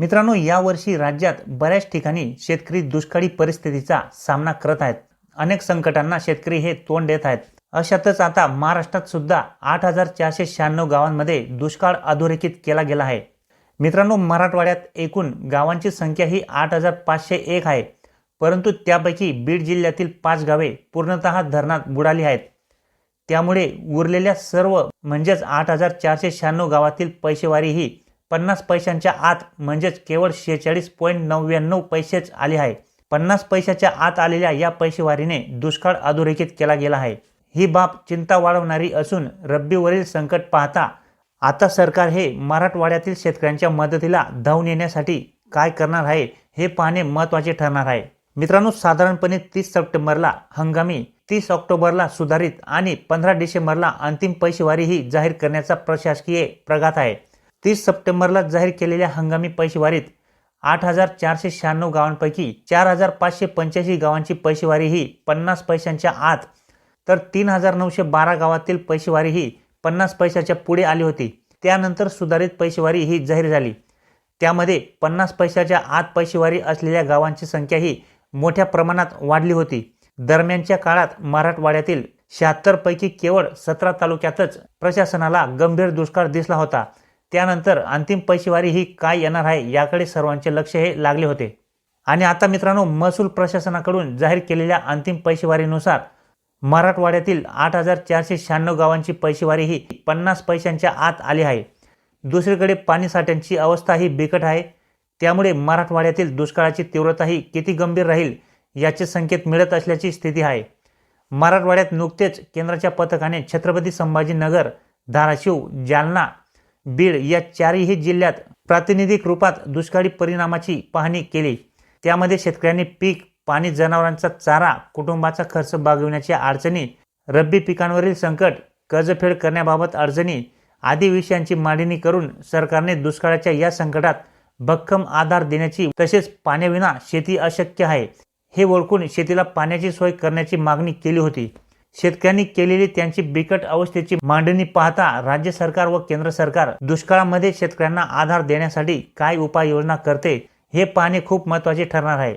मित्रांनो यावर्षी राज्यात बऱ्याच ठिकाणी शेतकरी दुष्काळी परिस्थितीचा सामना करत आहेत. अनेक संकटांना शेतकरी हे तोंड देत आहेत. अशातच आता महाराष्ट्रात सुद्धा आठ हजार चारशे शहाण्णव गावांमध्ये दुष्काळ अधोरेखित केला गेला आहे. मित्रांनो मराठवाड्यात एकूण गावांची संख्या ही आठ हजार पाचशे एक आहे. परंतु त्यापैकी बीड जिल्ह्यातील पाच गावे पूर्णतः धरणात बुडाली आहेत. त्यामुळे उरलेल्या सर्व म्हणजेच आठ हजार चारशे शहाण्णव गावातील पैसेवारी ही पन्नास पैशांच्या आत म्हणजेच केवळ शेहेचाळीस पॉईंट नव्याण्णव पैसेच आले आहे. पन्नास पैशाच्या आत आलेल्या या पैसेवारीने दुष्काळ अधोरेखित केला गेला आहे. ही बाब चिंता वाढवणारी असून रब्बीवरील संकट पाहता आता सरकार हे मराठवाड्यातील शेतकऱ्यांच्या मदतीला धावून येण्यासाठी काय करणार आहे हे पाहणे महत्त्वाचे ठरणार आहे. मित्रांनो साधारणपणे तीस सप्टेंबरला हंगामी तीस ऑक्टोबरला सुधारित आणि पंधरा डिसेंबरला अंतिम पैसेवारी ही जाहीर करण्याचा प्रशासकीय प्रघात आहे. तीस सप्टेंबरला जाहीर केलेल्या हंगामी पैशेवारीत आठ हजार चारशे शहाण्णव गावांपैकी चार हजार पाचशे पंच्याऐंशी गावांची पैशेवारी ही पन्नास पैशांच्या आत तर तीन हजार नऊशे बारा गावातील पैशेवारी ही पन्नास पैशाच्या पुढे आली होती. त्यानंतर सुधारित पैशेवारी ही जाहीर झाली. त्यामध्ये पन्नास पैशाच्या आत पैशेवारी असलेल्या गावांची संख्या ही मोठ्या प्रमाणात वाढली होती. दरम्यानच्या काळात मराठवाड्यातील शहात्तरपैकी केवळ सतरा तालुक्यातच प्रशासनाला गंभीर दुष्काळ दिसला होता. त्यानंतर अंतिम पैसेवारी ही काय येणार आहे याकडे सर्वांचे लक्ष हे लागले होते. आणि आता मित्रांनो महसूल प्रशासनाकडून जाहीर केलेल्या अंतिम पैसेवारीनुसार मराठवाड्यातील आठ हजार चारशे शहाण्णव गावांची पैसेवारी ही पन्नास पैशांच्या आत आली आहे. दुसरीकडे पाणी साठ्यांची अवस्था ही बिकट आहे. त्यामुळे मराठवाड्यातील दुष्काळाची तीव्रताही किती गंभीर राहील याचे संकेत मिळत असल्याची स्थिती आहे. मराठवाड्यात नुकतेच केंद्राच्या पथकाने छत्रपती संभाजीनगर धाराशिव जालना बीड या चारही जिल्ह्यात प्रातिनिधिक रूपात दुष्काळी परिणामाची पाहणी केली. त्यामध्ये शेतकऱ्यांनी पीक पाणी जनावरांचा चारा कुटुंबाचा खर्च भागविण्याच्या अडचणी रब्बी पिकांवरील संकट कर्जफेड करण्याबाबत अडचणी आदी विषयांची मांडणी करून सरकारने दुष्काळाच्या या संकटात भक्कम आधार देण्याची तसेच पाण्याविना शेती अशक्य आहे. हे ओळखून शेतीला पाण्याची सोय करण्याची मागणी केली होती. शेतकऱ्यांनी केलेली त्यांची बिकट अवस्थेची मांडणी पाहता राज्य सरकार व केंद्र सरकार दुष्काळामध्ये शेतकऱ्यांना आधार देण्यासाठी काय उपाययोजना करते हे पाहणे खूप महत्त्वाचे ठरणार आहे.